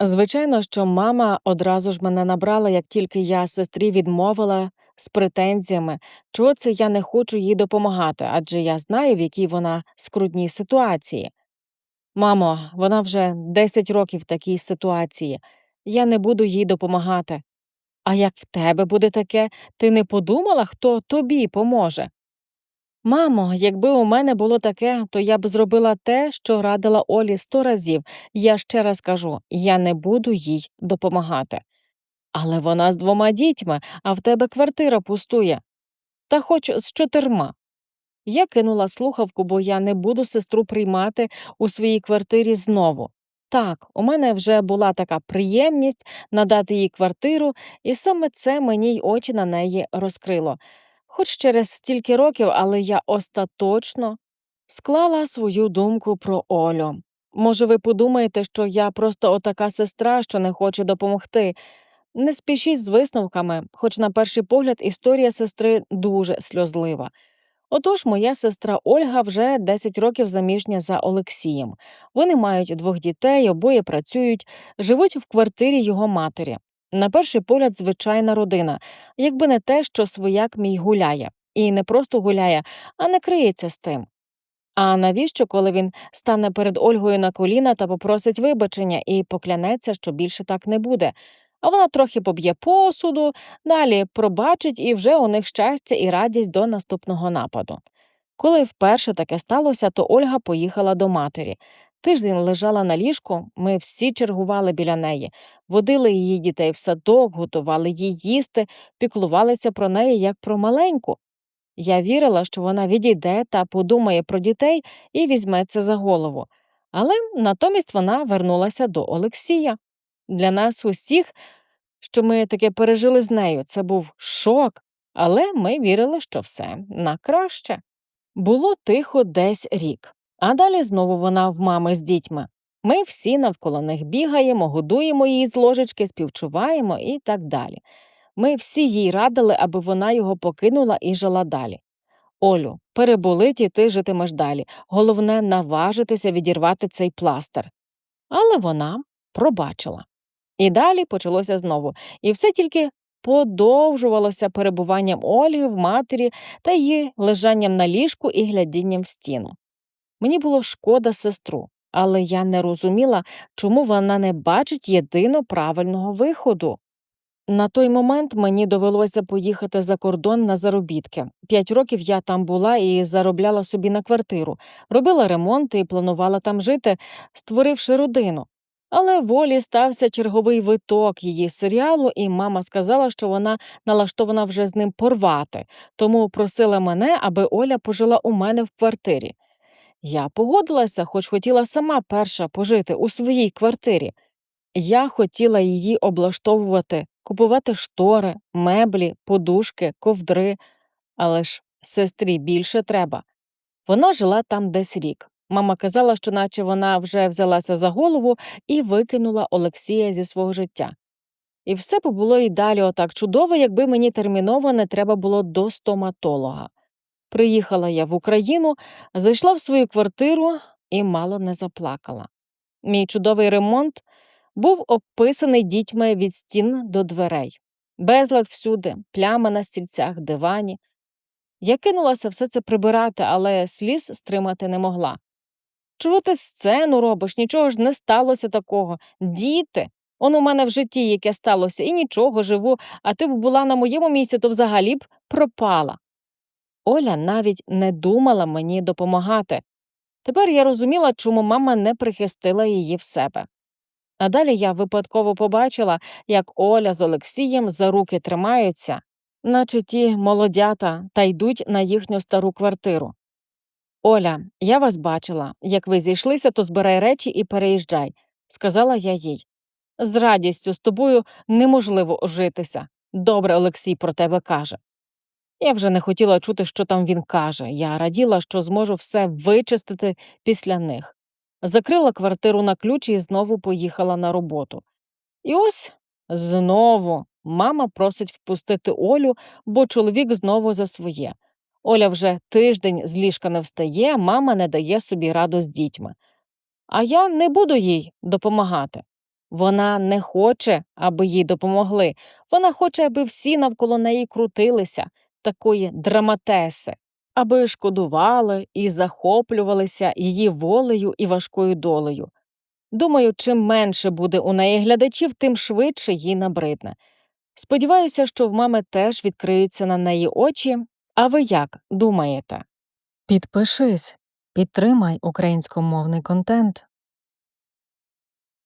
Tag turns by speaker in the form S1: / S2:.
S1: Звичайно, що мама одразу ж мене набрала, як тільки я сестрі відмовила з претензіями, чого це я не хочу їй допомагати, адже я знаю, в якій вона скрутній ситуації. Мамо, вона вже 10 років в такій ситуації. Я не буду їй допомагати. А як в тебе буде таке, ти не подумала, хто тобі поможе? Мамо, якби у мене було таке, то я б зробила те, що радила Олі сто разів. Я ще раз кажу, я не буду їй допомагати. Але вона з двома дітьми, а в тебе квартира пустує. Та хоч з чотирма. Я кинула слухавку, бо я не буду сестру приймати у своїй квартирі знову. Так, у мене вже була така приємність надати їй квартиру, і саме це мені й очі на неї розкрило. Хоч через стільки років, але я остаточно склала свою думку про Олю. Може, ви подумаєте, що я просто отака сестра, що не хоче допомогти. Не спішіть з висновками, хоч на перший погляд історія сестри дуже сльозлива. Отож, моя сестра Ольга вже 10 років заміжня за Олексієм. Вони мають двох дітей, обоє працюють, живуть в квартирі його матері. На перший погляд, звичайна родина, якби не те, що свояк мій гуляє, і не просто гуляє, а не криється з тим. А навіщо, коли він стане перед Ольгою на коліна та попросить вибачення і поклянеться, що більше так не буде? А вона трохи поб'є посуду, далі пробачить і вже у них щастя і радість до наступного нападу. Коли вперше таке сталося, то Ольга поїхала до матері. Тиждень лежала на ліжку, ми всі чергували біля неї, водили її дітей в садок, готували їй їсти, піклувалися про неї як про маленьку. Я вірила, що вона відійде та подумає про дітей і візьметься за голову. Але натомість вона вернулася до Олексія. Для нас усіх, що ми таке пережили з нею, це був шок, але ми вірили, що все на краще. Було тихо десь рік, а далі знову вона в мами з дітьми. Ми всі навколо них бігаємо, годуємо її з ложечки, співчуваємо і так далі. Ми всі їй радили, аби вона його покинула і жила далі. Олю, переболить і ти житимеш далі. Головне наважитися відірвати цей пластир. Але вона пробачила. І далі почалося знову, і все тільки подовжувалося перебуванням Олі в матері та її лежанням на ліжку і глядінням в стіну. Мені було шкода сестру, але я не розуміла, чому вона не бачить єдино правильного виходу. На той момент мені довелося поїхати за кордон на заробітки. П'ять років я там була і заробляла собі на квартиру, робила ремонт і планувала там жити, створивши родину. Але волі стався черговий виток її серіалу, і мама сказала, що вона налаштована вже з ним порвати, тому просила мене, аби Оля пожила у мене в квартирі. Я погодилася, хоч хотіла сама перша пожити у своїй квартирі. Я хотіла її облаштовувати, купувати штори, меблі, подушки, ковдри, але ж сестрі більше треба. Вона жила там десь рік. Мама казала, що наче вона вже взялася за голову і викинула Олексія зі свого життя. І все б було і далі отак чудово, якби мені терміново не треба було до стоматолога. Приїхала я в Україну, зайшла в свою квартиру і мало не заплакала. Мій чудовий ремонт був обписаний дітьми від стін до дверей, безлад всюди, плями на стільцях, дивані. Я кинулася все це прибирати, але сліз стримати не могла. Чого ти сцену робиш? Нічого ж не сталося такого. Діти. Он у мене в житті яке сталося, і нічого живу, а ти б була на моєму місці, то взагалі б пропала. Оля навіть не думала мені допомагати. Тепер я розуміла, чому мама не прихистила її в себе. А далі я випадково побачила, як Оля з Олексієм за руки тримаються, наче ті молодята, та йдуть на їхню стару квартиру. Оля, я вас бачила. Як ви зійшлися, то збирай речі і переїжджай, сказала я їй. З радістю з тобою неможливо ожитися. Добре Олексій про тебе каже. Я вже не хотіла чути, що там він каже. Я раділа, що зможу все вичистити після них. Закрила квартиру на ключ і знову поїхала на роботу. І ось знову мама просить впустити Олю, бо чоловік знову за своє. Оля вже тиждень з ліжка не встає, мама не дає собі раду з дітьми. А я не буду їй допомагати. Вона не хоче, аби їй допомогли. Вона хоче, аби всі навколо неї крутилися, такої драматеси, аби шкодували і захоплювалися її волею і важкою долею. Думаю, чим менше буде у неї глядачів, тим швидше їй набридне. Сподіваюся, що в мами теж відкриються на неї очі. А ви як думаєте? Підпишись, підтримай українськомовний контент.